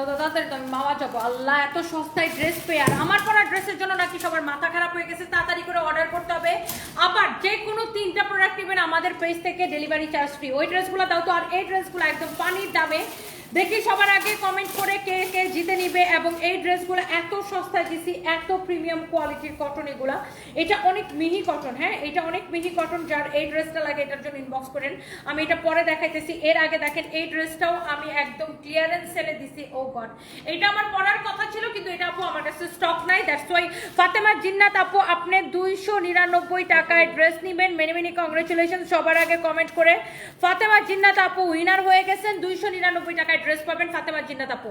তত তাড়াতাড়ি তো মাওয়া যাব। আল্লাহ, এত সস্তায় ড্রেস পেয়ে। আর আমার পরা ড্রেসের জন্য নাকি সবার মাথা খারাপ হয়ে গেছে, তাড়াতাড়ি করে অর্ডার করতে হবে। আবার যে কোনো তিনটা প্রোডাক্ট নেবেন আমাদের পেজ থেকে ডেলিভারি চার্জ ফ্রি ওই ড্রেসগুলো দাও তো, আর এই ড্রেসগুলো একদম পানির দামে দেখি সবার আগে কমেন্ট করে কে কে জিতে নিবে এবং এই ড্রেসগুলো এত সস্তায় দিছি, এত প্রিমিয়াম কোয়ালিটির কটন এগুলা। এটা অনেক মিহি কটন হ্যাঁ? এটা অনেক মিহি কটন যার এই ড্রেসটা লাগে, এটার জন্য ইনবক্স করেন। আমি এটা পরে দেখাইতেছি। এর আগে দেখেন, এই ড্রেসটাও আমি একদম ক্লিয়ারেন্স সেলে দিছি। ও গড এটা আমার পরার কথা ছিল, কিন্তু এটা আপু আমার কাছে স্টক নাই। দ্যাটস ওয়াই ফাতেমা জিন্নাত আপু, আপনি দুইশো নিরানব্বই টাকায় ড্রেস নিবেন। মেনি মেনি কংগ্রেচুলেশন সবার আগে কমেন্ট করে। ফাতেমা জিন্নাত আপু উইনার হয়ে গেছেন। দুইশো নিরানব্বই টাকায় ড্রেস পাবেন ফাতেমা জিন্নাত আপু।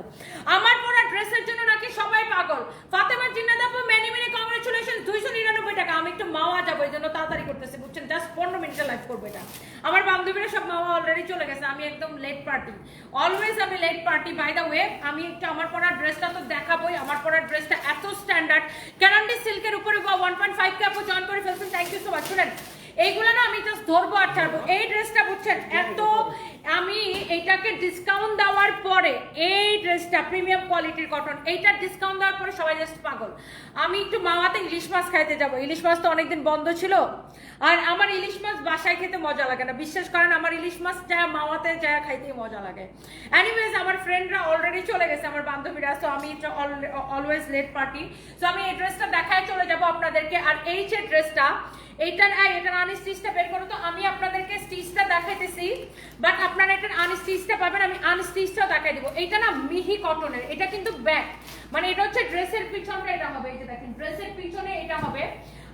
আমার পরা ড্রেসের জন্য নাকি সবাই পাগল। ফাতেমা জিন্নাত আপু মেনি মেনি কংগ্রেচুলেশন দুইশো নিরানব্বই টাকা। আমি একটু মাওয়া যাব, এই জন্য তাড়াতাড়ি করতেছি, বুঝছেন? জাস্ট পনেরো মিনিটে লাইভ করব এটা। আমার বান্ধবীরা সব মাওয়া অলরেডি চলে গেছে, আমি একদম লেট পার্টি অলওয়েজ আমি late party by the way আমি একটু আমার পরা ড্রেসটা তো দেখাবোই, আমার পরা ড্রেসটা এত স্ট্যান্ডার্ড ক্যারান্ডি সিল্কের উপরে ওয়ান পয়েন্ট ফাইভ কে আপু জয়েন করে ফেলছেন থ্যাংক ইউ সো মাচ শুনেন? এইগুলো না আমি জাস্ট ধরবো আর ছাড়বো। এই ড্রেসটা বুঝছেন, এত আমি এটাকে ডিসকাউন্ট দেওয়ার পরে, এই ড্রেসটা প্রিমিয়াম কোয়ালিটির কটন এইটার ডিসকাউন্ট দেওয়ার পরে সবাই জাস্ট পাগল। আমি একটু মামাতে ইলিশ মাছ খাইতে যাব। ইলিশ মাছ তো অনেকদিন বন্ধ ছিল। আর আমার ইলিশ মাছ বাসায় খেতে মজা লাগে না। বিশ্বাস করেন, আমার ইলিশ মাছ যা মামাতে যা খাইতে মজা লাগে। এনিওয়েজ আমার ফ্রেন্ডরা অলরেডি চলে গেছে, আমার বান্ধবীরা। সো আমি অলওয়েজ লেট পার্টি সো আমি এই ড্রেসটা দেখায় চলে যাব আপনাদেরকে। আর এই যে ড্রেসটা এইটার এই, এটার আনি স্টিচটা বের করো তো, আমি আপনাদেরকে স্টিচটা দেখাইতেছি বাট আপনারা এটার আনি স্টিচটা পাবেন, আমি আন স্টিচটাও দেখাই দিব। এটা না মিহি কটনের এটা কিন্তু ব্যাক মানে এটা হচ্ছে ড্রেসের পিছনটা এটা হবে, এই যে দেখেন ড্রেসের পিছনে এটা হবে।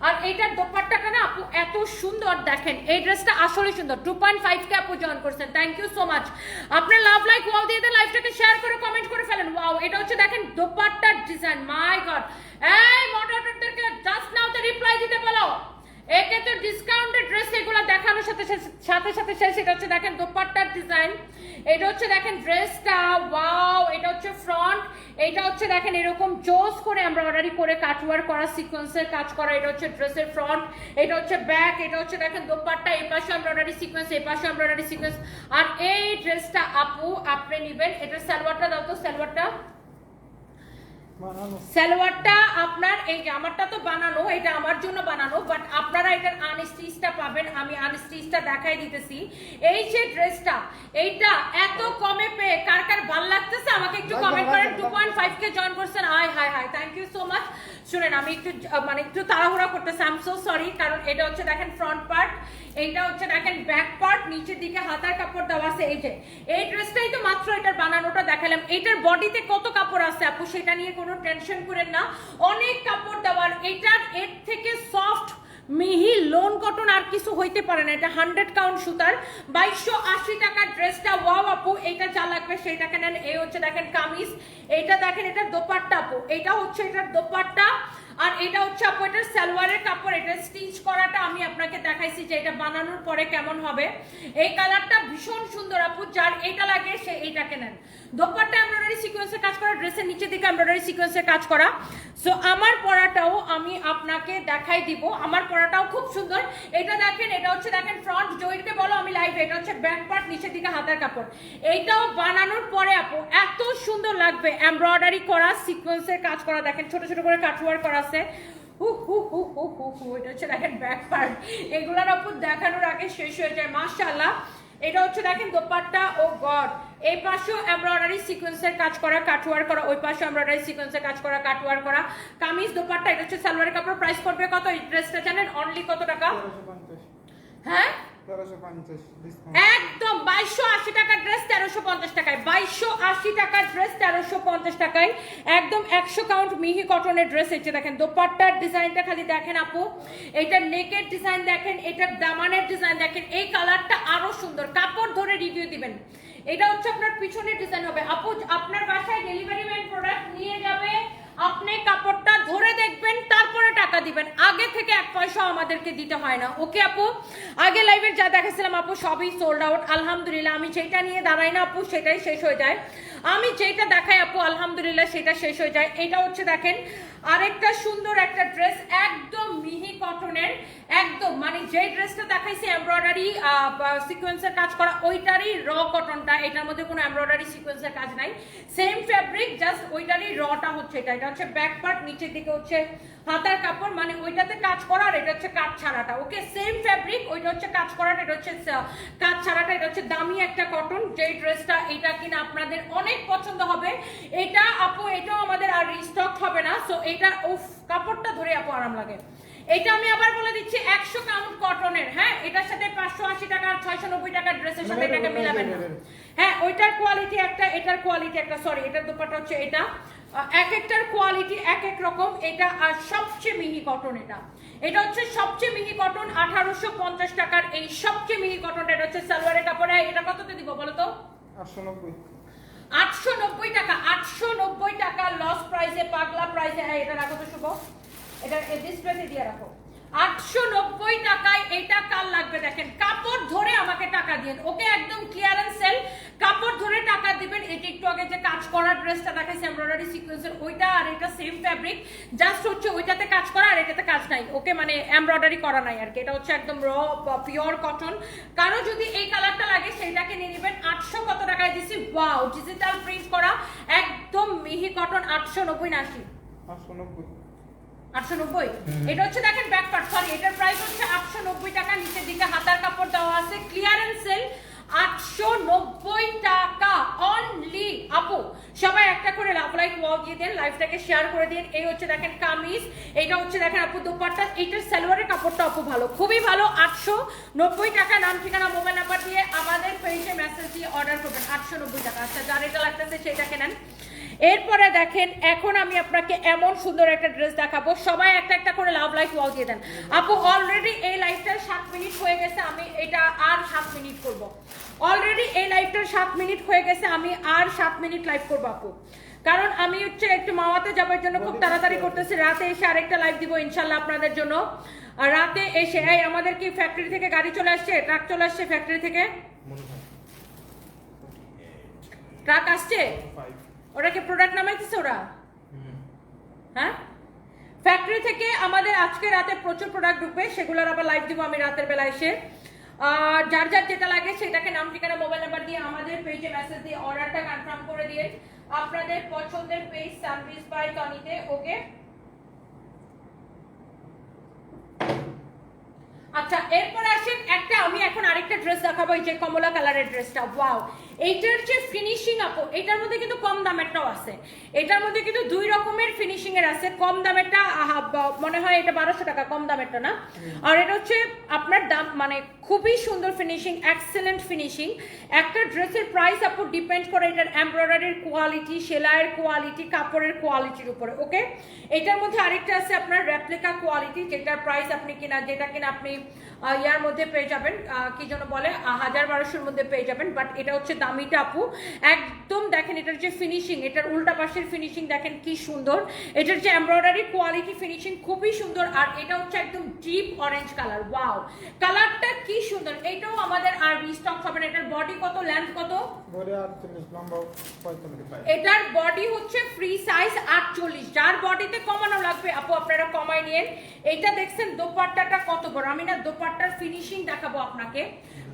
আর এইটার দোপাট্টাটা না আপু এত সুন্দর দেখেন, এই ড্রেসটা আসলে সুন্দর টু পয়েন্ট ফাইভ কে আপু জয়েন করছেন থ্যাংক ইউ সো মাচ আপনার লাভ লাইক ওয়াও দিয়ে লাইভটাকে শেয়ার করে কমেন্ট করে ফেলেন ওয়াও এটা হচ্ছে দেখেন দোপাট্টার ডিজাইন মাই গড এই মডারেটরদেরকে জাস্ট নাও তো রিপ্লাই একে তো ডিসকাউন্টেড ড্রেস এগুলো দেখানোর সাথে সাথে- সাথে শেষ এটা হচ্ছে দেখেন দোপাট্টার ডিজাইন এটা হচ্ছে দেখেন ড্রেসটা ওয়াও এটা হচ্ছে ফ্রন্ট এটা হচ্ছে দেখেন এরকম জোস করে আমরা অর্ডারি করে কাটওয়ার করা সিকোয়েন্সের কাজ করা, এটা হচ্ছে ড্রেসের ফ্রন্ট এটা হচ্ছে ব্যাক এটা হচ্ছে দেখেন দোপাট্টা, এই পাশে আমরা অর্ডারি সিকোয়েন্স এই পাশে আমরা অর্ডারি সিকোয়েন্স আর এই ড্রেসটা আপু, আপনি নেবেন, এটা সালোয়ারটা দাও তো, সালোয়ারটা। সালোয়ারটা আপনার এই আমারটা তো বানানো এটা আমার জন্য বানানো বাট আপনারা এটার আনস্টিচটা পাবেন আমি আনস্টিচটা দেখাই দিতেছি। এই যে ড্রেসটা এইটা এত কমে পেয়ে কার কার ভালো লাগতেছে আমাকে একটু কমেন্ট করেন। Two point five K join করছেন। Hi hi hi thank you so much শুনেন, আমি একটু মানে একটু তাড়াহুড়া করতেছি। আই এম সো সরি কারণ এটা হচ্ছে দেখেন ফ্রন্ট পার্ট এইটা হচ্ছে দেখেন ব্যাক পার্ট নিচের দিকে হাতার কাপড় দেওয়া আছে, এই যে। এই ড্রেসটাই তো মাত্র এটার বানানোটা দেখালাম। এটার বডিতে কত কাপড় আছে আপু? সেটা নিয়ে কোনো টেনশন করেন না। অনেক কাপড় দেওয়ার, এটার এর থেকে সফট মিহি লোন কটন আর কিছু হইতে পারে না। এটা হান্ড্রেড কাউন্ট সুতার। বাইশশো আশি টাকার ড্রেসটা, ওয়াও আপু এটা যা লাগবে সেইটাকে নেন এই হচ্ছে দেখেন কামিজ, এইটা দেখেন এটা দোপাট্টা আপু। এটা হচ্ছে এটার দোপাট্টা আর এটা হচ্ছে আপু এটা সালোয়ারের কাপড়। এটা স্টিচ করাটা আমি আপনাকে দেখাইছি যে এটা বানানোর পরে কেমন হবে। এই কালারটা ভীষণ সুন্দর আপু, যার এটা লাগে সে এইটাকে নেন দোপাট্টা এমব্রয়ডারি সিকোয়েন্সের কাজ করা ড্রেসের নিচের দিকে এমব্রয়ডারি সিকোয়েন্সের কাজ করা। সো আমার পরাটাও আমি আপনাকে দেখাই দিব। আমার পরাটাও খুব সুন্দর। এটা দেখেন, এটা হচ্ছে দেখেন ফ্রন্ট জয়েন্টকে বলো আমি লাইভ এটা হচ্ছে ব্যাক পার্ট নিচের দিকে হাতের কাপড়। এইটাও বানানোর পরে আপু, এত সুন্দর লাগবে এমব্রয়ডারি করা সিকোয়েন্সের কাজ করা। দেখেন, ছোট ছোট করে কাটওয়ার করা আছে। এটা হচ্ছে দেখেন ব্যাক পার্ট এগুলোর দেখানোর আগে শেষ হয়ে যায়, মাশাআল্লাহ। এটা হচ্ছে দেখেন দোপাট্টা, ও গড এই পাশেও এমব্রয়ডারি সিকোয়েন্সের কাজ করা কাটওয়ার করা ওই পাশে এমব্রয়ডারি সিকোয়েন্সের কাজ করা কাটওয়ার করা। কামিজ দোপাট্টা এটা হচ্ছে সালোয়ারের কাপড়। প্রাইস পড়বে কত? এই ড্রেসটা জানেন? অনলি কত টাকা? হ্যাঁ? একদম বাইশশো আশি টাকার ড্রেস তেরোশো পঞ্চাশ টাকায়। বাইশশো আশি টাকার ড্রেস তেরোশো পঞ্চাশ টাকায়। একদম একশো কাউন্ট মিহি কটনের ড্রেস এসে দেখেন দোপাট্টার ডিজাইনটা খালি দেখেন আপু। এটার নেকের ডিজাইন দেখেন এটার দামানের ডিজাইন দেখেন। এই কালারটা আরও সুন্দর। কাপড় ধরে রিভিউ দিবেন। এটা হচ্ছে আপনার পিছনের ডিজাইন হবে। আপু, আপনার বাসায় ডেলিভারি ম্যান প্রোডাক্ট নিয়ে যাবে, আপনি কাপড়টা ধরে দেখবেন, তারপরে টাকা দিবেন। আগে থেকে এক পয়সাও আমাদেরকে দিতে হয় না। ওকে আপু? আগে লাইভের যা দেখেছিলাম আপু, সবই সোল্ড আউট আলহামদুলিল্লাহ, আমি যেটা নিয়ে দাঁড়াই না আপু, সেটাই শেষ হয়ে যায়। আমি যেটা দেখাই আপু, আলহামদুলিল্লাহ, সেটা শেষ হয়ে যায়। এটা হচ্ছে দেখেন আরেকটা সুন্দর একটা ড্রেস, একদম মিহি কটনের একদম মানে যে ড্রেসটা দেখাইছে এমব্রয়ডারি সিকোয়েন্সের কাজ করা, ওইটারই র কটনটা এটার মধ্যে কোনো এমব্রয়ডারি সিকোয়েন্সের কাজ নাই। সেম ফ্যাব্রিক জাস্ট ওইটারই রটা হচ্ছে এটা। এটা হচ্ছে ব্যাক পার্ট নিচের দিকে হচ্ছে হাতার কাপড় মানে ওইটাতে কাজ করা আর এটা হচ্ছে কাজ ছাড়াটা ওকে সেম ফ্যাব্রিক ওইটা হচ্ছে কাজ করাটা এটা হচ্ছে কাজ ছাড়াটা, এটা হচ্ছে দামি একটা কটন যে ড্রেসটা এটা কিনা আপনাদের অনেক পছন্দ হবে। এটা আপু, এটাও আমাদের আর রিস্টক হবে না সো এটা উফ কাপড়টা ধরে আপু আরাম লাগে। এটা আমি আবার বলে দিচ্ছি একশো কাউন্ট কটনের হ্যাঁ? এটার সাথে পাঁচশো আশি টাকা ছয়শো নব্বই টাকার ড্রেসের সাথে এটাকে মিলাবেন না হ্যাঁ ওইটার কোয়ালিটি একটা এটার কোয়ালিটি একটা সরি এটার দুপাটা হচ্ছে এটা। এক একটার কোয়ালিটি এক এক রকম এটা আর সবচেয়ে মিহি কটন এটা। এটা হচ্ছে সবচেয়ে মিহি কটন আঠারোশো পঞ্চাশ টাকার এই সবচেয়ে মিহি কটনটা এটা হচ্ছে সালোয়ারের কাপড়ে। এটা কততে দিব বলো তো? আটশো নব্বই আটশো নব্বই টাকা, আটশো নব্বই টাকা লস প্রাইসে পাগলা প্রাইসে হ্যাঁ এটা রাখো তো শুভ। এটা ডিসপ্লেতে দিয়ে রাখো। আটশো নব্বই টাকায় এটা কাল লাগবে, দেখেন, কাপড় ধরে আমাকে টাকা দিন ওকে একদম ক্লিয়ারেন্স সেল কাপড় ধরে টাকা দিবেন। এটা একটু আগে যে কাজ করা ড্রেসটা দেখাইছে এমব্রয়ডারি সিকোয়েন্সের ওইটা আর এটা সেম ফ্যাব্রিক জাস্ট হচ্ছে ওইটাতে কাজ করা আর এটাতে কাজ নাই। ওকে মানে এমব্রয়ডারি করা নাই আর কি। এটা হচ্ছে একদম র পিওর কটন কারও যদি এই কালারটা লাগে, সেইটাকে নিয়ে নেবেন। আটশো কত টাকায় দিছি? ওয়াও ডিজিটাল প্রিন্ট করা, একদম মিহি কটন আটশো নব্বই না আশি আটশো নব্বই। আটশো নব্বই? এটা হচ্ছে দেখেন ব্যাক পার্ট সরি এটার প্রাইস হচ্ছে আটশো নব্বই টাকা নিচের দিকে হাতার কাপড় দেওয়া আছে। ক্লিয়ারেন্স সেল আটশো নব্বই টাকা অনলি আপু সবাই একটা করে লাভ লাইক ওয়াও দিয়ে দেন লাইফটাকে শেয়ার করে দিন। এই হচ্ছে দেখেন কামিজ এটা হচ্ছে দেখেন আপু দুপাট্টা। এইটার সালোয়ারের কাপড়টা আপু ভালো খুবই ভালো আটশো নব্বই টাকা। নাম ঠিকানা মোবাইল নাম্বার দিয়ে আমাদের পেজে মেসেজ দিয়ে অর্ডার করবেন আটশো নব্বই টাকা। আচ্ছা যার এটা লাগতেছে সেটাকে নেন। এরপরে দেখেন এখন আমি আপনাকে এমন সুন্দর একটা ড্রেস দেখাবো। সবাই একটা একটা করে লাভ লাইফ ওয়াল দিয়ে দেন। আপু অলরেডি এই লাইফটার সাত মিনিট হয়ে গেছে আমি এটা আর সাত মিনিট করব। অলরেডি এই লাইফটার সাত মিনিট হয়ে গেছে আমি আর সাত মিনিট লাইভ করব আপু। কারণ আমি হচ্ছে একটু মাওয়াতে যাবার জন্য খুব তাড়াতাড়ি করতেছি। রাতে এসে আরেকটা লাইভ দিব ইনশাল্লাহ আপনাদের জন্য। আর রাতে এসে এই আমাদের কি ফ্যাক্টরি থেকে গাড়ি চলে আসছে? ট্রাক চলে আসছে ফ্যাক্টরি থেকে? ট্রাক আসছে? ফাইভ ওরা কি প্রোডাক্ট নামাইতেছে ওরা? হ্যাঁ? ফ্যাক্টরি থেকে আমাদের আজকে রাতে প্রচুর প্রোডাক্ট ঢুকবে, সেগুলোর আবার লাইভ দিব আমি রাতের বেলা এসে। আর যার যার যেটা লাগে সেটাকে নাম ঠিকানা মোবাইল নাম্বার দিয়ে আমাদের পেজে মেসেজ দিয়ে অর্ডারটা কনফার্ম করে দিয়ে আপনাদের পছন্দের পেজ সার্ভিস বাই টনিতে ওকে আচ্ছা এরপর আসেন একটা আমি এখন আরেকটা ড্রেস দেখাবো এই যে কমলা কালারের ড্রেসটা ওয়াও এইটার যে ফিনিশিং আপু এটার মধ্যে কিন্তু কম দামেরটাও আছে। এটার মধ্যে কিন্তু দুই রকমের ফিনিশিং এর আছে। কম দামেরটা মনে হয় এটা বারোশো টাকা কম দামেরটা না? আর এটা হচ্ছে আপনার দাম মানে খুবই সুন্দর ফিনিশিং এক্সেলেন্ট ফিনিশিং একটা ড্রেসের প্রাইস আপু ডিপেন্ড করে এটার এমব্রয়ডারির কোয়ালিটি সেলাইয়ের কোয়ালিটি কাপড়ের কোয়ালিটির উপরে ওকে এটার মধ্যে আরেকটা আছে আপনার রেপ্লিকা কোয়ালিটি যেটার প্রাইস আপনি কিনা যেটা কিনা আপনি ইয়ার মধ্যে পেয়ে যাবেন কি যেন বলে হাজার বারোশোর মধ্যে পেয়ে যাবেন বাট এটা হচ্ছে দামিটা আপু একদম দেখেন, এটার যে ফিনিশিং এটার উল্টা পাশের ফিনিশিং দেখেন কি সুন্দর। এটার যে এমব্রয়ডারি কোয়ালিটি ফিনিশিং খুবই সুন্দর, আর এটা হচ্ছে একদম ডিপ অরেঞ্জ কালার ওয়াও কালারটা কি এটাও আমাদের আর রিস্টক হবে না। এটার বডি কত লেন্থ কত? বডি 38 লম্বা পঁয়তাল্লিশ। এটার বডি হচ্ছে ফ্রি সাইজ আটচল্লিশ। যার বডিতে কমানো লাগবে আপু আপনারা কমাই নিন। এইটা দেখছেন দোপাট্টাটা কত বড়? আমি না দোপাট্টার ফিনিশিং দেখাবো আপনাকে।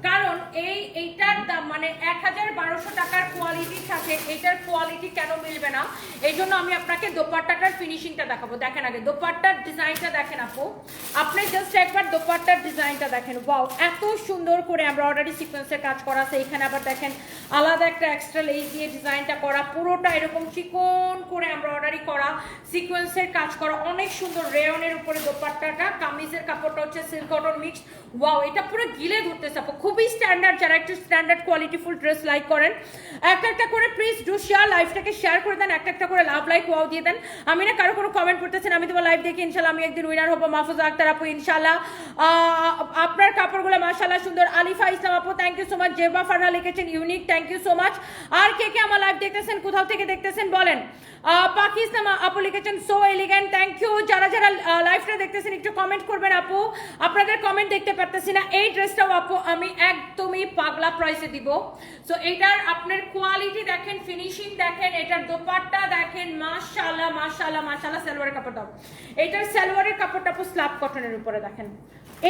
কারণ এই, এইটার দাম মানে এক হাজার বারোশো টাকার কোয়ালিটির সাথে এইটার কোয়ালিটি কেন মিলবে না? এই জন্য আমি আপনাকে দোপাট্টাটার ফিনিশিংটা দেখাবো। দেখেন আগে, দোপাট্টার ডিজাইনটা দেখেন আপু। আপনি জাস্ট একবার দোপাট্টার ডিজাইনটা দেখেন। ওয়াও এত সুন্দর করে এমব্রয়ডারি সিকোয়েন্সের কাজ করা আছে। এখানে আবার দেখেন, আলাদা একটা এক্সট্রা লেস দিয়ে ডিজাইনটা করা। পুরোটা এরকম চিকন করে এমব্রয়ডারি করা। সিকোয়েন্সের কাজ করা। অনেক সুন্দর রেয়নের উপরে দোপাট্টাটা। কামিজের কাপড়টা হচ্ছে সিল্ক কটন মিক্স ওয়াও এটা পুরো গিলে ধরতেছে আপু। খুবই স্ট্যান্ডার্ড যারা একটু স্ট্যান্ডার্ড কোয়ালিটিফুল ড্রেস লাইক করেন। একটা একটা করে প্লিজ ডু শেয়ার লাইফটাকে শেয়ার করে দেন, একটা একটা করে লাভ লাইক ওয়াও দিয়ে দেন। আমি না কারও কোনো কমেন্ট করতেছেন আমি তোমার লাইভ দেখি ইনশাল্লাহ আমি একদিন উইনার হব, মাহফুজা আক্তার আপু ইনশাল্লাহ আপনার কাপড়গুলো মাশাল্লাহ সুন্দর। আলিফা ইসলাম আপু thank you so much Zeba Farha লিখেছেন unique thank you so much আর কে কে আমার লাইভ দেখতেছেন, কোথাও থেকে দেখতেছেন বলেন। ইসলাম আপু লিখেছেন সো এলিগেন্ট থ্যাংক ইউ যারা যারা লাইভটা দেখতেছেন, একটু কমেন্ট করবেন আপু। আপনাদের কমেন্ট দেখতে পারতেছি না, এই ড্রেসটাও আপু, আমি একদমই পাগলা প্রাইসে দিব। সো এটার আপনার কোয়ালিটি দেখেন ফিনিশিং দেখেন, এটার দোপাট্টা দেখেন, মাশাআল্লাহ মাশাআল্লাহ মাশাআল্লাহ সালোয়ারের কাপড় দাও এটার সালোয়ারের কাপড়টা আপু স্ল্যাব কটনের উপরে দেখেন।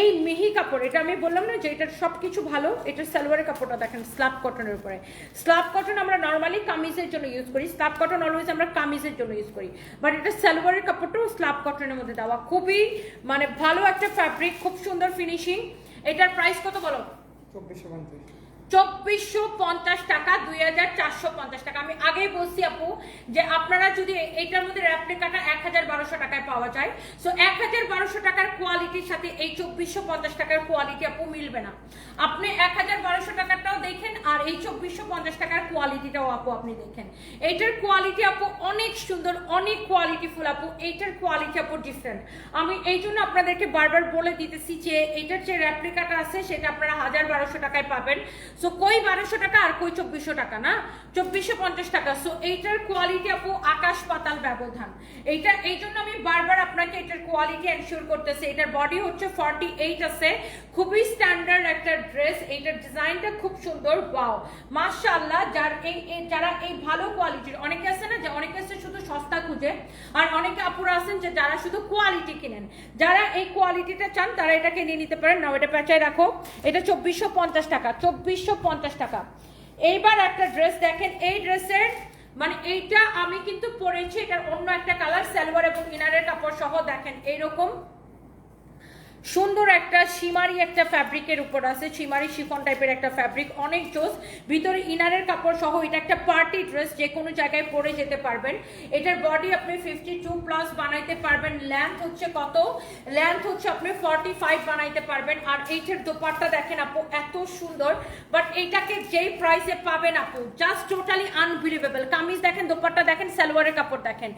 এই মিহি কাপড়, এটা আমি বললাম না যে এটার সব কিছু ভালো, এটার সালোয়ারের কাপড়টা দেখেন স্ল্যাব কটনের উপরে। স্ল্যাব কটন আমরা নর্মালি কামিজের জন্য ইউজ করি স্ল্যাব কটন অলওয়েজ আমরা কামিজের জন্য ইউজ করি। বাট এটা সালোয়ারের কাপড়টাও স্ল্যাব কটনের মধ্যে দেওয়া। খুবই মানে ভালো একটা ফ্যাব্রিক খুব সুন্দর ফিনিশিং এটার প্রাইস কত বলো? চব্বিশশো পঞ্চাশ চব্বিশশো পঞ্চাশ টাকা, দুই হাজার চারশো পঞ্চাশ টাকা। আমি আগেই বলছি আপু যে আপনারা যদি এইটার মধ্যে র্যাপ্লিকাটা এক হাজার বারোশো টাকায় পাওয়া যায় সো এক হাজার বারোশো টাকার কোয়ালিটির সাথে এই চব্বিশশো পঞ্চাশ টাকার কোয়ালিটি আপু মিলবে না। আপনি এক হাজার বারোশো টাকারটাও দেখেন আর এই চব্বিশশো পঞ্চাশ টাকার কোয়ালিটিটাও আপু আপনি দেখেন। এইটার কোয়ালিটি আপু অনেক সুন্দর, অনেক কোয়ালিটিফুল আপু। এইটার কোয়ালিটি আপু ডিফারেন্ট আমি এই জন্য আপনাদেরকে বারবার বলে দিতেছি যে এইটার যে র্যাপ্লিকাটা আছে, সেটা আপনারা হাজার বারোশো টাকায় পাবেন। সো কই বারোশো টাকা আর কই চব্বিশশো টাকা না? চব্বিশশো পঞ্চাশ টাকা। সো এইটার কোয়ালিটি আপু আকাশ পাতাল ব্যবধান। এইটা এই জন্য আমি বারবার আপনাকে এটার কোয়ালিটি এনশিওর করতেছি। এটার বডি হচ্ছে ফর্টি এইট আছে। খুবই স্ট্যান্ডার্ড একটা ড্রেস এইটার ডিজাইনটা খুব সুন্দর। ওয়াও মাশাআল্লাহ, যার এই যারা এই ভালো কোয়ালিটির অনেকে আছে না যে, অনেকে আছে শুধু সস্তা খুঁজে, আর অনেকে আপুরা আছেন যে, যারা শুধু কোয়ালিটি কিনেন। যারা এই কোয়ালিটিটা চান, তারা এটাকে নিয়ে নিতে পারেন। না এটা পেঁচায় রাখো। এটা চব্বিশশো পঞ্চাশ টাকা। চব্বিশশো পঞ্চাশ টাকা। এইবার একটা ড্রেস দেখেন, এই ড্রেসের মানে এইটা আমি কিন্তু পরেছি, এটার অন্য একটা কালার সালোয়ার এবং ইনারের কাপড় সহ দেখেন, এইরকম। সুন্দর একটা সীমারি একটা ফ্যাব্রিকের উপর আছে, সীমারি শিফন টাইপের একটা ফ্যাব্রিক, অনেক জোস। ভিতরে ইনারের কাপড় সহ এটা একটা পার্টি ড্রেস যে কোনো জায়গায় পরে যেতে পারবেন। এটার বডি আপনি ফিফটি টু প্লাস বানাইতে পারবেন। ল্যান্থ হচ্ছে কত? ল্যান্থ হচ্ছে আপনি ফর্টি ফাইভ বানাইতে পারবেন। আর এইটার দোপাট্টা দেখেন আপু, এত সুন্দর। বাট এইটাকে যেই প্রাইসে পাবেন আপু জাস্ট টোটালি আনবিলিভেবল কামিজ দেখেন, দোপাট্টা দেখেন, সালোয়ারের কাপড় দেখেন।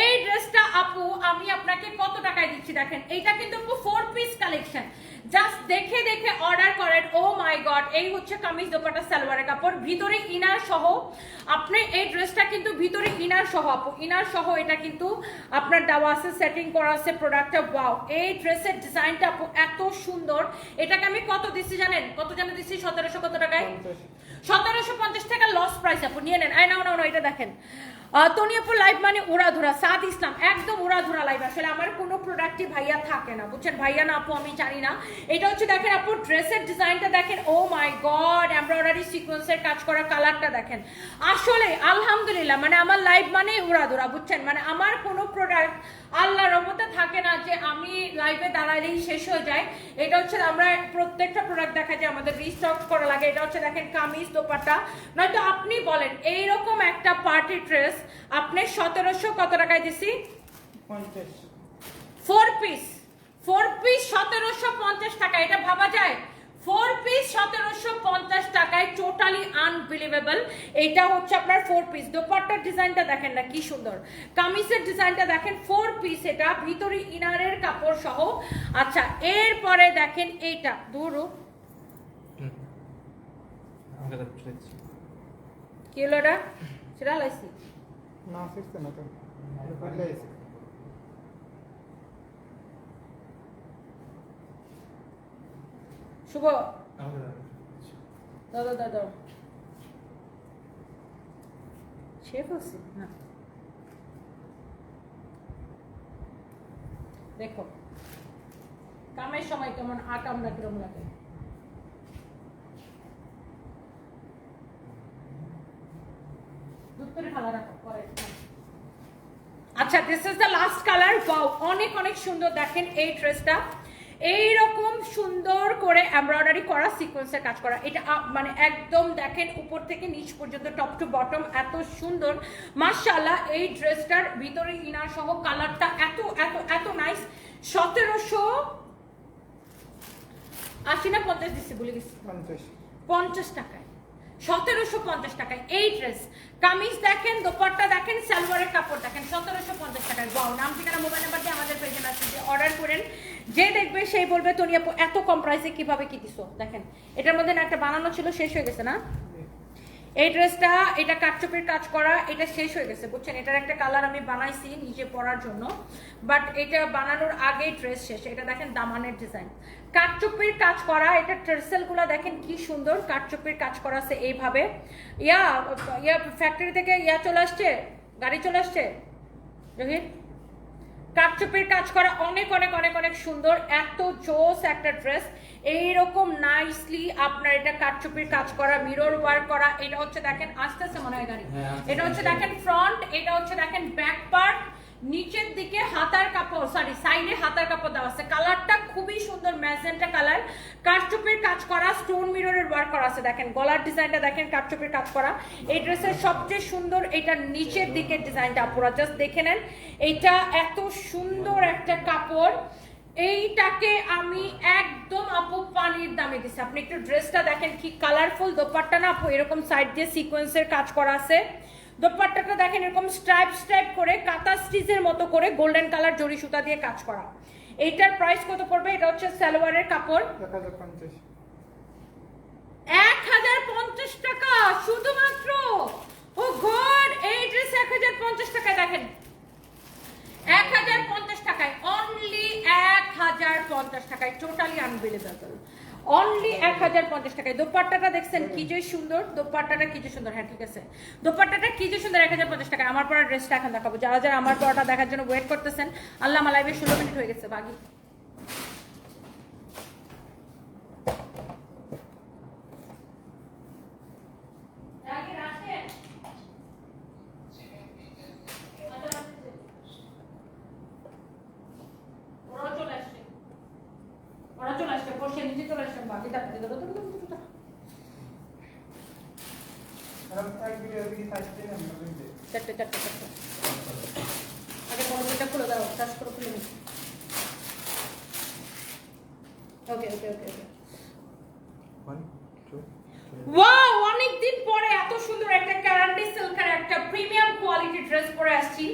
এই ড্রেসটা আপু, আমি আপনাকে কত টাকায় দিচ্ছি দেখেন? এইটা কিন্তু আপু ফোর পিস কালেকশন জাস্ট দেখে দেখে অর্ডার করেন। ও মাই গড এই হচ্ছে কামিজ দোপাট্টা সালোয়ারের কাপড়। ভিতরে ইনার সহ আপনি এই ড্রেসটা কিন্তু ভিতরে ইনার সহ আপু। ইনার সহ এটা কিন্তু আপনার দেওয়া আছে সেটিং করা আছে প্রোডাক্টটা ওয়াও এই ড্রেসের ডিজাইনটা আপু এত সুন্দর। এটাকে আমি কত দিচ্ছি জানেন? কত জানেন দিচ্ছি? সতেরোশো কত টাকায়? সতেরোশো পঞ্চাশ টাকা লস প্রাইস আপু। নিয়ে নেন। আই নাও নাও এটা দেখেন। তনিয়াপুর লাইভ মানে উড়াধুরা, সাদ ইসলাম, একদম উড়াধুরা লাইভ আসলে আমার কোনো প্রোডাক্টই ভাইয়া থাকে না, বুঝছেন? ভাইয়া না আপু, আমি জানি না। এটা হচ্ছে দেখেন আপু ড্রেসের ডিজাইনটা দেখেন ও মাই গড এমব্রয়ডারি সিকোয়েন্সের কাজ করা কালারটা দেখেন। আসলে, আলহামদুলিল্লাহ মানে আমার লাইভ মানে উড়াধুরা, বুঝছেন? মানে আমার কোনো প্রোডাক্ট আল্লাহ রহমতে থাকে না যে আমি লাইভে দাঁড়ালেই শেষ হয়ে যায়। এটা হচ্ছে আমরা প্রত্যেকটা প্রোডাক্ট দেখা যায় আমাদের রিস্টক করা লাগে। এটা হচ্ছে দেখেন কামিজ, দোপাট্টা। নয়তো আপনি বলেন, এইরকম একটা পার্টি ড্রেস আপনি সতেরোশো কত টাকায় দিছি? ফোর পিস ফোর পিস সতেরোশো পঞ্চাশ টাকা এটা ভাবা যায়? ফোর পিস সতেরোশো পঞ্চাশ টাকায় টোটালি আনবিলিভেবল এটা হচ্ছে আপনার ফোর পিস দোপাট্টার ডিজাইনটা দেখেন না কি সুন্দর। কামিজের ডিজাইনটা দেখেন ফোর পিস এটা ভিতরে ইনারের কাপড় সহ। আচ্ছা এরপরে দেখেন এইটা। ধরো কি হলো এটা? সেটা লাইছি। না শিখছে না তো। শুভ। দাদা দাদা শেফ আছে? না। দেখো কামের সময় কেমন আট আমরা কিরম লাগে দুধ করে ঢালা রাখো পরে আচ্ছা this is the last colour wow অনেক অনেক সুন্দর। দেখেন এই ড্রেসটা। এইরকম সুন্দর করে এমব্রয়ডারি করা সিকোয়েন্সের কাজ করা। এটা মানে একদম দেখেন উপর থেকে নিচ পর্যন্ত টপ টু বটম এত সুন্দর। মাশাআল্লাহ এই ড্রেসটার ভিতরে ইনার সহ কালারটা এত এত এত নাইস সতেরোশো আশি না পঞ্চাশ দিচ্ছি বলে গেছি। পঞ্চাশ টাকায়। সতেরোশো পঞ্চাশ টাকায়। এই ড্রেস কামিজ দেখেন, দোপাট্টা দেখেন, সালোয়ারের কাপড় দেখেন, সতেরোশো পঞ্চাশ টাকায়। বাউ নাম ঠিকানা মোবাইল নাম্বার দিয়ে আমাদের পেজে মেসেজে অর্ডার করেন। যে দেখবে সেই বলবে, তনিয়া, এত কম প্রাইসে কীভাবে কী দিছো? দেখেন, এটার মধ্যে না একটা বানানো ছিল, শেষ হয়ে গেছে না? এই ড্রেসটা, এটা কাটচুপির কাজ করা, এটা শেষ হয়ে গেছে, বুঝছেন? এটার একটা কালার আমি বানাইছি নিজে পরার জন্য বাট এটা বানানোর আগে ড্রেস শেষ, এটা দেখেন দামানের ডিজাইন কাটচুপির কাজ করা, এটা ট্রেসেলগুলো দেখেন কি সুন্দর কাটচুপির কাজ করা আছে এইভাবে। ইয়া ইয়া ফ্যাক্টরি থেকে ইয়া চলে আসছে, গাড়ি চলে আসছে? রোহিত? কাটচুপির কাজ করা অনেক অনেক অনেক অনেক সুন্দর। এত জোস একটা ড্রেস এইরকম নাইসলি আপনার এটা কাটচুপির কাজ করা মিরর ওয়ার্ক করা এটা হচ্ছে দেখেন আস্তে আস্তে মনে হয় গাড়ি হ্যাঁ, এটা হচ্ছে দেখেন ফ্রন্ট এটা হচ্ছে দেখেন ব্যাক পার্ট নিচের দিকে হাতার কাপড় সরি সাইডে হাতার কাপড় দেওয়া আছে। কালারটা খুবই সুন্দর ম্যাজেন্টা কালার কাটচুপির কাজ করা স্টোন মিররের ওয়ার্ক করা আছে, দেখেন। গলার ডিজাইনটা দেখেন কাটচুপির কাজ করা। এই ড্রেসের সবচেয়ে সুন্দর এটা নিচের দিকের ডিজাইনটা আপনারা জাস্ট দেখে নেন। এটা এত সুন্দর একটা কাপড়। এইটাকে আমি একদম আপু পানির দামে দিছি। আপনি একটু ড্রেসটা দেখেন কি কালারফুল দোপাট্টা না আপু, এরকম সাইড দিয়ে সিকোয়েন্সের কাজ করা আছে। দোপাট্টাটা দেখেন এরকম স্ট্রাইপ স্ট্রাইপ করে কাতা স্টিচের মতো করে গোল্ডেন কালার জরি সুতা দিয়ে কাজ করা। এইটার প্রাইস কত পড়বে? এটা হচ্ছে সালোয়ারের কাপড়। এক হাজার পঞ্চাশ। টাকা শুধুমাত্র? ও গড এই ড্রেস এক হাজার পঞ্চাশ টাকায় দেখেন। এক হাজার পঞ্চাশ টাকায় অনলি এক হাজার পঞ্চাশ টাকায় টোটালি আনবিলিভেবল অনলি এক হাজার পঞ্চাশ টাকায়। দোপাট্টাটা দেখছেন, কি যে সুন্দর। দোপাট্টাটা কি যে সুন্দর। হ্যাঁ ঠিক আছে। দোপাট্টাটা কি যে সুন্দর এক হাজার পঞ্চাশ টাকায়। আমার পড়া ড্রেসটা এখন দেখাবো। যারা যারা আমার পড়াটা দেখার জন্য ওয়েট করতেছেন, আল্লাহ মালাইবে ষোলো মিনিট হয়ে গেছে, বাগি রাগের আসেন ওরা চলে আসছে ওরা চলে আসছে বসে নিচে চলে আসছে বাকি তাড়াতাড়ি ধরো ধরো ধরো ধরো, ধরো। চারটে চারটে চারটে আগে বড় বইটা খুলে দাও চাষ করে খুলে নিচ্ছি ওকে ওকে ওকে ওকে ওয়াও অনেকদিন পরে এত সুন্দর একটা ক্যারান্ডি সিল্কের একটা প্রিমিয়াম কোয়ালিটি ড্রেস পরে আসছি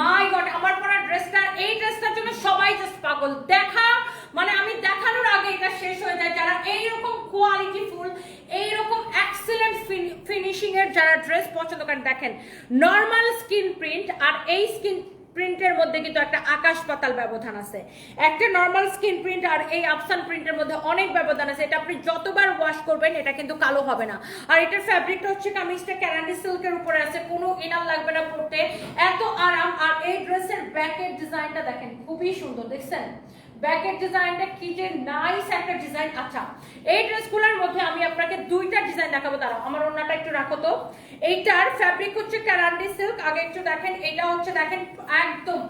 মাই গড আমার পরা ড্রেসটা এই ড্রেসটার জন্য সবাই জাস্ট পাগল দেখা মানে আমি দেখানোর আগে এটা শেষ হয়ে যায়। যারা এইরকম কোয়ালিটি ফুল, এইরকম এক্সেলেন্ট ফিনিশিং এর যারা ড্রেস পছন্দ করেন, দেখেন নর্মাল স্কিন প্রিন্ট আর এই স্কিন প্রিন্টের মধ্যে কিন্তু একটা আকাশ পাতাল ব্যবধান আছে। একটা নর্মাল স্কিন প্রিন্ট আর এই আফসান প্রিন্টের মধ্যে অনেক ব্যবধান আছে। এটা আপনি যতবার ওয়াশ করবেন, এটা কিন্তু কালো হবে না। আর এটার ফ্যাব্রিকটা হচ্ছে কামিজটা ক্যারান্ডি সিল্কের উপরে আছে। কোনো ইনার লাগবে না পড়তে এত আরাম। আর এই ড্রেসের ব্যাকের ডিজাইনটা দেখেন, খুবই সুন্দর, দেখছেন? ব্যাকের ডিজাইনটা কি যে নাইস একটা ডিজাইন। আচ্ছা এই ড্রেসগুলোর মধ্যে আমি আপনাকে দুইটা ডিজাইন দেখাবো। দাঁড়াও, আমার অন্যটা একটু রাখো তো। এইটার ফ্যাব্রিক হচ্ছে ক্যারান্ডি সিল্ক আগে একটু দেখেন, এটা হচ্ছে দেখেন, একদম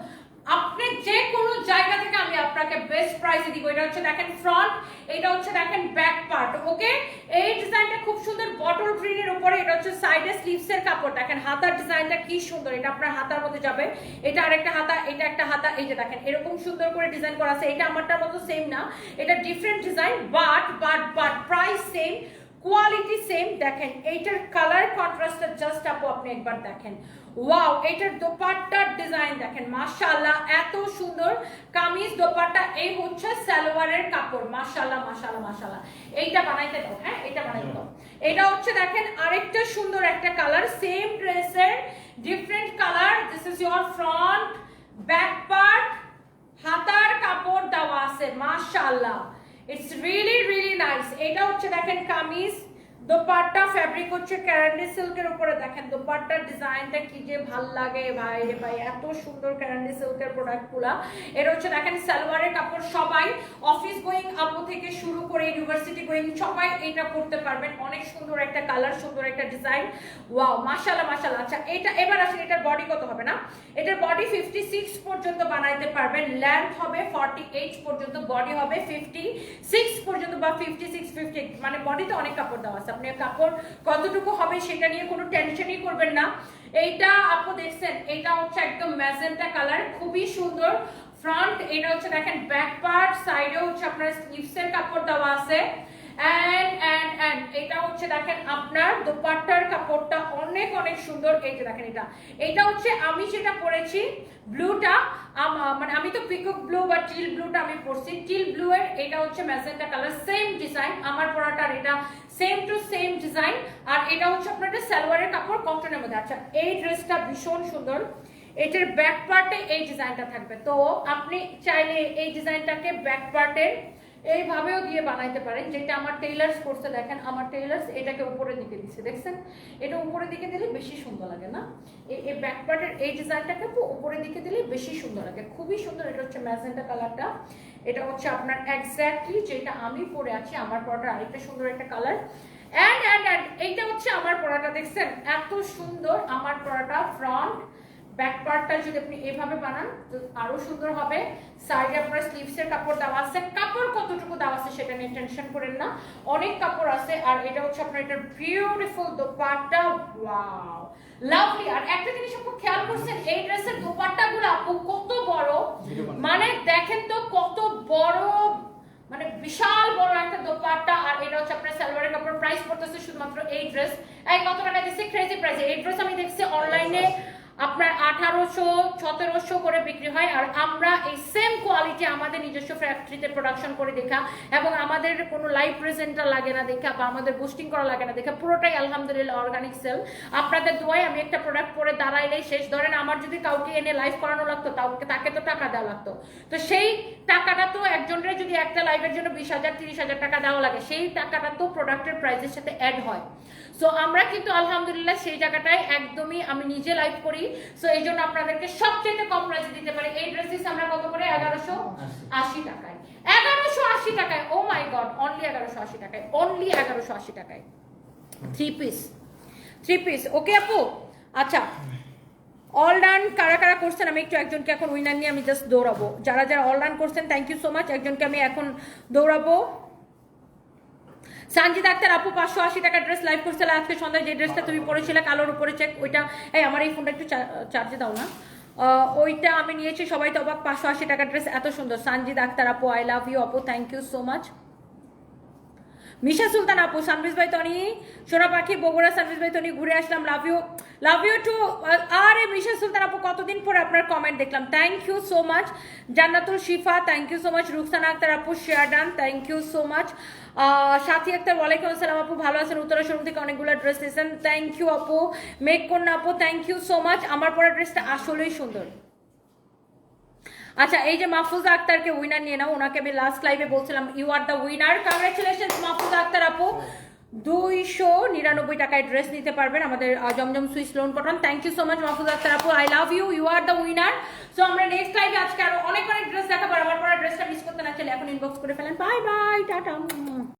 আপনি যে কোনো জায়গা থেকে আমি আপনাকে বেস্ট প্রাইসে দিব। এটা হচ্ছে দেখেন ফ্রন্ট এটা হচ্ছে দেখেন ব্যাক পার্ট ওকে এই ডিজাইনটা খুব সুন্দর বটল গ্রিনের উপরে, এটা হচ্ছে সাইডে স্লিভস এর কাপড়। দেখেন হাতার ডিজাইনটা কি সুন্দর, এটা আপনার হাতার মধ্যে যাবে। এটা আরেকটা হাতা, এটা একটা হাতা, এই যে দেখেন, এরকম সুন্দর করে ডিজাইন করা আছে। এটা আমারটার মতো সেম না, এটা different design but but but price same quality same দেখেন, এইটার কালার কন্ট্রাস্টটা জাস্ট আপু আপনি একবার দেখেন। ওয়াও এইটার দোপাট্টার ডিজাইন দেখেন, মাশাআল্লাহ, এত সুন্দর কামিজ দোপাট্টা, এই হচ্ছে সালোয়ারের কাপড়, মাশাআল্লাহ মাশাআল্লাহ মাশাআল্লাহ। এইটা বানাইতে দাও হ্যাঁ এটা বানাইতে দাও। এটা হচ্ছে দেখেন আরেকটা সুন্দর একটা কালার সেম ড্রেসের different colour this is your front back part হাতার কাপড় দেওয়া আছে, মাশাআল্লাহ। ইটস রিয়েলি রিয়েলি নাইস এটা হচ্ছে দেখেন কামিজ দোপাট্টা ফ্যাব্রিক হচ্ছে ক্যারান্ডি সিল্কের উপরে। দেখেন, দোপাট্টার ডিজাইনটা কি যে ভালো লাগে ভাই রে ভাই, এত সুন্দর ক্যারান্ডি সিল্কের প্রোডাক্টগুলা এটা হচ্ছে, দেখেন, সালোয়ারের কাপড় সবাই অফিস গোয়িং আপু থেকে শুরু করে ইউনিভার্সিটি গোয়িং সবাই এটা পড়তে পারবেন। অনেক সুন্দর একটা কালার সুন্দর একটা ডিজাইন ওয়াও মাশাআল্লাহ মাশাআল্লাহ। আচ্ছা এটা, এবার আসলে এটার বডি কত হবে না? এটার বডি 56 পর্যন্ত বানাইতে পারবেন। লেন্থ হবে 48 পর্যন্ত বডি হবে 56 পর্যন্ত বা 56 50 মানে বডিতে অনেক কাপড় দেওয়া আছে। আপনি কাপড়। কতটুকু হবে সেটা নিয়ে কোনো টেনশনই করবেন না। এইটা আপু দেখছেন এটা হচ্ছে একদম ম্যাজেন্টা কালার খুবই সুন্দর। ফ্রন্ট এটা হচ্ছে দেখেন ব্যাক পার্ট সাইডে হচ্ছে আপনার স্লিভসের কাপড় দেওয়া আছে। অ্যান্ড অ্যান্ড অ্যান্ড এটা হচ্ছে দেখেন আপনার দোপাট্টার কাপড়টা অনেক অনেক সুন্দর। দেখেন এটা। এটা হচ্ছে আমি যেটা পরেছি, ব্লুটা মানে আমি তো পিকক ব্লু বা টিল ব্লুটা আমি পরছি। টিল ব্লু এর এটা হচ্ছে ম্যাজেন্টা কালার সেম ডিজাইন আমার পরাটা আর এটা সেম টু সেম ডিজাইন আর এটা হচ্ছে আপনার সালোয়ারের কাপড় কটনের আচ্ছা এই ড্রেসটা ভীষণ সুন্দর। এটার ব্যাক পার্টে এই ডিজাইনটা থাকবে। তো আপনি চাইলে এই ডিজাইনটাকে ব্যাক পার্টের এইভাবেও দিয়ে বানাইতে পারেন যেটা আমার টেইলার্স করছে, দেখেন আমার টেইলার্স এটাকে উপরের দিকে দিচ্ছে দেখছেন? এটা উপরের দিকে দিলে বেশি সুন্দর লাগে না? এই ব্যাক পার্টের এই ডিজাইনটাকে উপরের দিকে দিলে বেশি সুন্দর লাগে। খুবই সুন্দর, এটা হচ্ছে ম্যাজেন্টা কালারটা এটা হচ্ছে আপনার এক্স্যাক্টলি যেটা আমি পরে আছি, আমার পরাটা আরেকটা সুন্দর একটা কালার অ্যান্ড অ্যান্ড অ্যান্ড এইটা হচ্ছে আমার পরাটা, দেখছেন? এত সুন্দর আমার পরাটা ফ্রন্ট ব্যাক পার্টটা যদি আপনি এভাবে বানান তো আরও সুন্দর হবে। সাইডে আপনার স্লিভসের কাপড় দেওয়া আছে। কাপড় কতটুকু দেওয়া আছে সেটা নিয়ে টেনশন করেন না। অনেক কাপড় আছে আর এটা হচ্ছে আপনার এটা বিউটিফুল দোপাট্টা। ওয়াও লাভলি আর একটা জিনিস আপু খেয়াল করছেন এই ড্রেসের দোপাট্টা গুলো আপু কত বড়। মানে দেখেন তো কত বড় মানে বিশাল বড় একটা দোপাট্টা। আর এটা হচ্ছে আপনার সালোয়ারের কাপড় প্রাইস পড়তেছে শুধুমাত্র এই ড্রেস এই কত টাকা দিচ্ছে? ক্রেজি প্রাইস এই ড্রেস আমি দেখছি অনলাইনে আপনার আঠারোশো, সতেরোশো করে বিক্রি হয় আর আমরা এই সেম কোয়ালিটি আমাদের নিজস্ব ফ্যাক্টরিতে প্রোডাকশন করে দেখা এবং আমাদের কোনো লাইভ প্রেজেন্টার লাগে না দেখা বা আমাদের বুস্টিং করা লাগে না দেখা। পুরোটাই আলহামদুলিল্লাহ অর্গানিক সেল আপনাদের দোয়ায় আমি একটা প্রোডাক্ট পরে দাঁড়াইলেই শেষ। ধরেন আমার যদি কাউকে এনে লাইভ করানো লাগতো তাকে তাকে তো টাকা দেওয়া লাগতো। তো সেই টাকাটা তো একজনের যদি একটা লাইভের জন্য বিশ হাজার, তিরিশ হাজার টাকা দেওয়া লাগে, সেই টাকাটা তো প্রোডাক্টের প্রাইসের সাথে অ্যাড হয়। সো আমরা কিন্তু আলহামদুলিল্লাহ সেই জায়গাটায় একদমই আমি নিজে লাইভ করি। সো এই জন্য আপনাদেরকে সবচেয়ে কম প্রাইসে দিতে পারি। এই ড্রেসিস আমরা কত করে? এগারোশো আশি টাকায়। এগারোশো আশি টাকায় ও মাই গড অনলি এগারোশো আশি টাকায় অনলি এগারোশো আশি টাকায়। Three piece three piece okay আপু? আচ্ছা অল রান কারা কারা করছেন? আমি একটু একজনকে এখন উইনার নিয়ে আমি জাস্ট দৌড়াবো। যারা যারা অল রান করছেন থ্যাংক ইউ সো মাচ একজনকে আমি এখন দৌড়াবো। সানজিদ আক্তার, আপু পাঁচশো আশি টাকা ড্রেস লাইভ করছিল আজকে সন্ধ্যায়। যে ড্রেসটা তুমি পরেছিলে, কালোর উপরে চেক ওইটা এই, আমার এই ফোনটা একটু চার্জে দাও না। ওইটা আমি নিয়েছি, সবাই তো অবাক, পাঁচশো আশি টাকা ড্রেস এত সুন্দর। সানজিদ আক্তার, আপু আই লাভ ইউ আপু thank you so much Misha Sultan, আপু সানভিস ভাই, তনি, সোনা পাখি, বগুড়া সানভিস ভাই, তনি, ঘুরে আসলাম love you love you too আর এ মিশা সুলতান আপু, কতদিন পরে আপনার কমেন্ট দেখলাম? Thank you so much Jannatul Shifa thank you so much Ruksana Akter আপু share done thank you so much Sathi Akter, ওয়ালাইকুম আসসালাম আপু, ভালো আছেন? উত্তরা শোরুম থেকে অনেকগুলো ড্রেস দিয়েছেন থ্যাংক ইউ আপু। মেক কন্যা আপু থ্যাংক ইউ সো মাচ আমার পরা ড্রেসটা আসলেই সুন্দর। আচ্ছা এই যে মাহফুজা আক্তারকে উইনার নিয়ে নাও। ওনাকে আমি লাস্ট লাইভে বলছিলাম you are the winner congratulation Mahfuza Akter আপু। দুইশো নিরানব্বই টাকায় ড্রেস নিতে পারবেন আমাদের জমজম Swiss lawn cotton thank you so much Mahfuz Akter আপু। I love you you are the winner so আমরা নেক্সট লাইভে আজকে আরও অনেক অনেক ড্রেস দেখাবো আমার পরে ড্রেসটা মিস করতে না চলে এখন ইনবক্স করে ফেলেন। Bye bye tata.